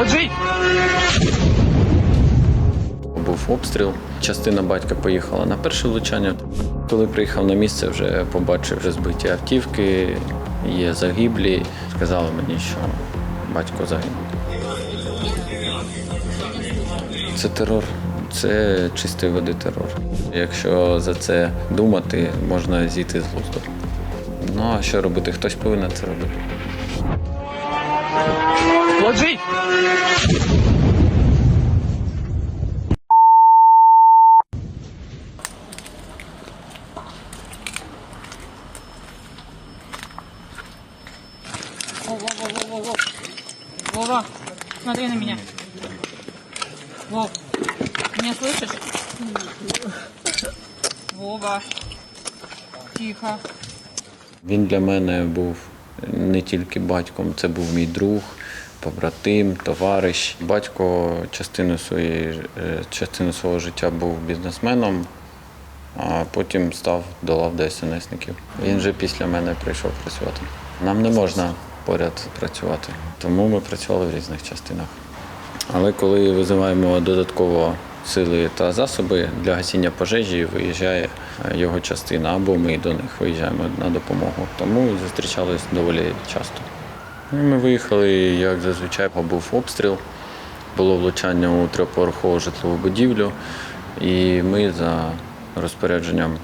Ложіть! Був обстріл. Частина батька поїхала на перше влучання. Коли приїхав на місце, вже побачив вже збиті автівки, є загиблі. Сказали мені, що батько загинув. Це терор, це чистої води терор. Якщо за це думати, можна зійти з глузду. Ну а що робити? Хтось повинен це робити. Ложіть! Вова, смотри на меня. Вов, меня слышишь? Вова, тихо. Він для мене був не тільки батьком, це був мій друг, побратим, товариш. Батько частину своєї е, частину свого життя був бізнесменом, а потім став до лав ДСНСників. Він вже після мене прийшов працювати. Нам не можна поряд працювати, тому ми працювали в різних частинах. Але коли визиваємо додатково сили та засоби для гасіння пожежі, виїжджає е, його частина, або ми до них виїжджаємо на допомогу. Тому зустрічались доволі часто. Ну, Ми виїхали, як зазвичай, був обстріл, було влучання у трьохповерхову житлову будівлю, і ми за розпорядженням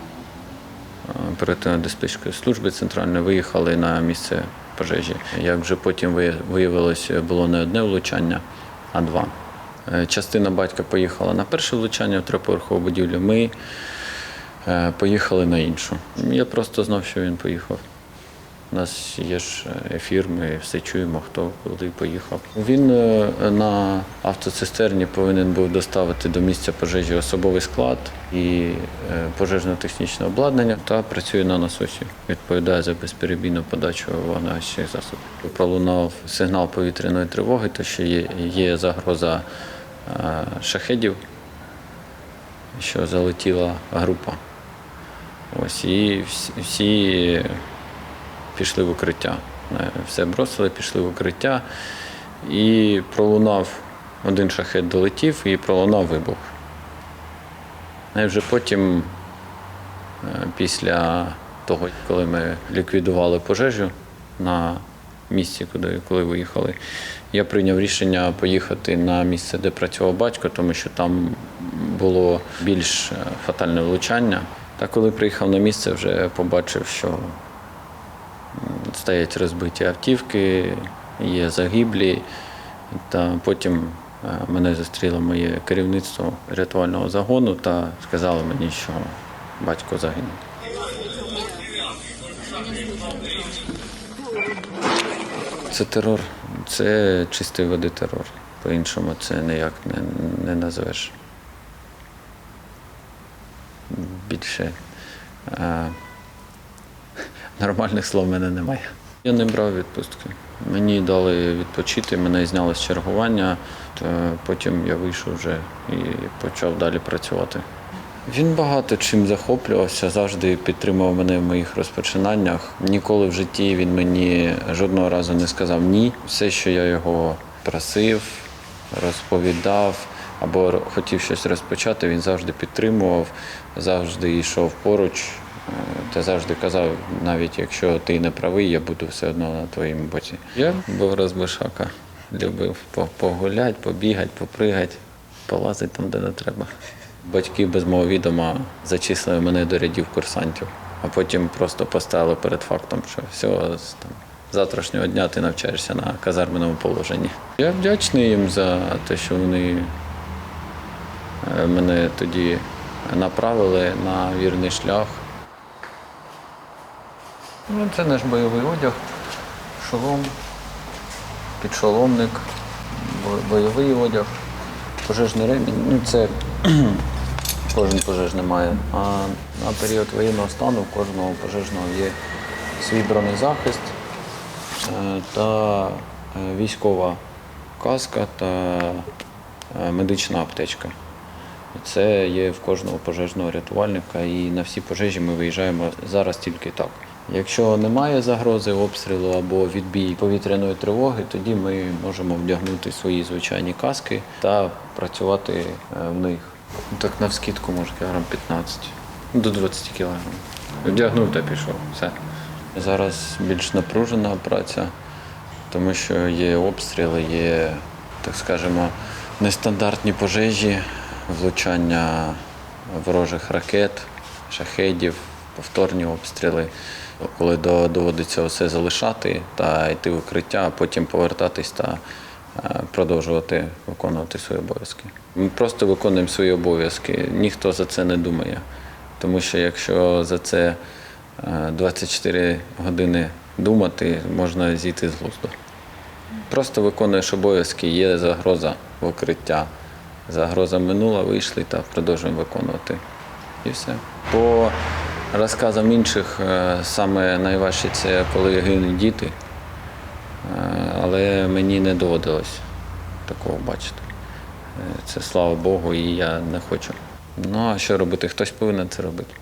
оперативно-диспетчерської служби центральної виїхали на місце пожежі. Як вже потім виявилось, було не одне влучання, а два. Е, Частина батька поїхала на перше влучання в трьохповерхову будівлю. Ми е, поїхали на іншу. Я просто знав, що він поїхав. У нас є ж ефір, ми все чуємо, хто куди поїхав. Він е, на автоцистерні повинен був доставити до місця пожежі особовий склад і е, пожежно-технічне обладнання та працює на насосі. Відповідає за безперебійну подачу вогнегасчих засобів. Пролунав сигнал повітряної тривоги, то що є, є загроза е, шахедів, що залетіла група. Ось і всі пішли в укриття. Е, Все бросили, пішли в укриття. І пролунав один шахет долетів і пролунав вибух. І вже потім, е, після того, коли ми ліквідували пожежу на місці, куди коли виїхали, я прийняв рішення поїхати на місце, де працював батько, тому що там було більш е, фатальне влучання. Та коли приїхав на місце, вже побачив, що стоять розбиті автівки, є загиблі. Та потім е, мене зустріло моє керівництво рятувального загону та сказали мені, що батько загинув. Це терор, це чистої води терор. По-іншому це ніяк не, не назвеш. Більше е, нормальних слов в мене немає. Я не брав відпустки. Мені дали відпочити, мене зняли з чергування, то потім я вийшов вже і почав далі працювати. Він багато чим захоплювався, завжди підтримував мене в моїх розпочинаннях. Ніколи в житті він мені жодного разу не сказав ні. Все, що я його просив, розповідав або хотів щось розпочати, він завжди підтримував, завжди йшов поруч. Е, Та завжди казав, навіть якщо ти не правий, я буду все одно на твоєму боці. Я був розбишака. Любив погуляти, побігати, попригати, полазити там, де не треба. Батьки без мого відома зачислили мене до рядів курсантів, а потім просто поставили перед фактом, що все, з завтрашнього дня ти навчаєшся на казарменому положенні. Я вдячний їм за те, що вони е, мене тоді направили на вірний шлях. Ну, це наш бойовий одяг, шолом, підшоломник, бойовий одяг, пожежний ремінь. Ну, це кожен пожежний має. А на період воєнного стану у кожного пожежного є свій бронезахист е, та е, військова каска та е, медична аптечка. Це є в кожного пожежного рятувальника, і на всі пожежі ми виїжджаємо зараз тільки так. Якщо немає загрози обстрілу або відбій повітряної тривоги, тоді ми можемо вдягнути свої звичайні каски та працювати е, в них. Так навскідку може кілограм 15, ну, до 20 кілограм. Вдягнув та пішов. Все. Зараз більш напружена праця, тому що є обстріли, є, так скажемо, нестандартні пожежі, влучання ворожих ракет, шахедів, повторні обстріли. Коли до- доводиться все залишати та йти в укриття, а потім повертатись та е, продовжувати виконувати свої обов'язки. Ми просто виконуємо свої обов'язки. Ніхто за це не думає. Тому що якщо за це е, 24 години думати, можна зійти з глузду. Просто виконуєш обов'язки, є загроза в укриття. Загроза минула, вийшли та продовжуємо виконувати. І все. По розказам інших, е, саме найважче це коли гинуть діти. Е, Але мені не доводилось такого бачити. Е, Це слава Богу, і я не хочу. Ну а що робити? Хтось повинен це робити.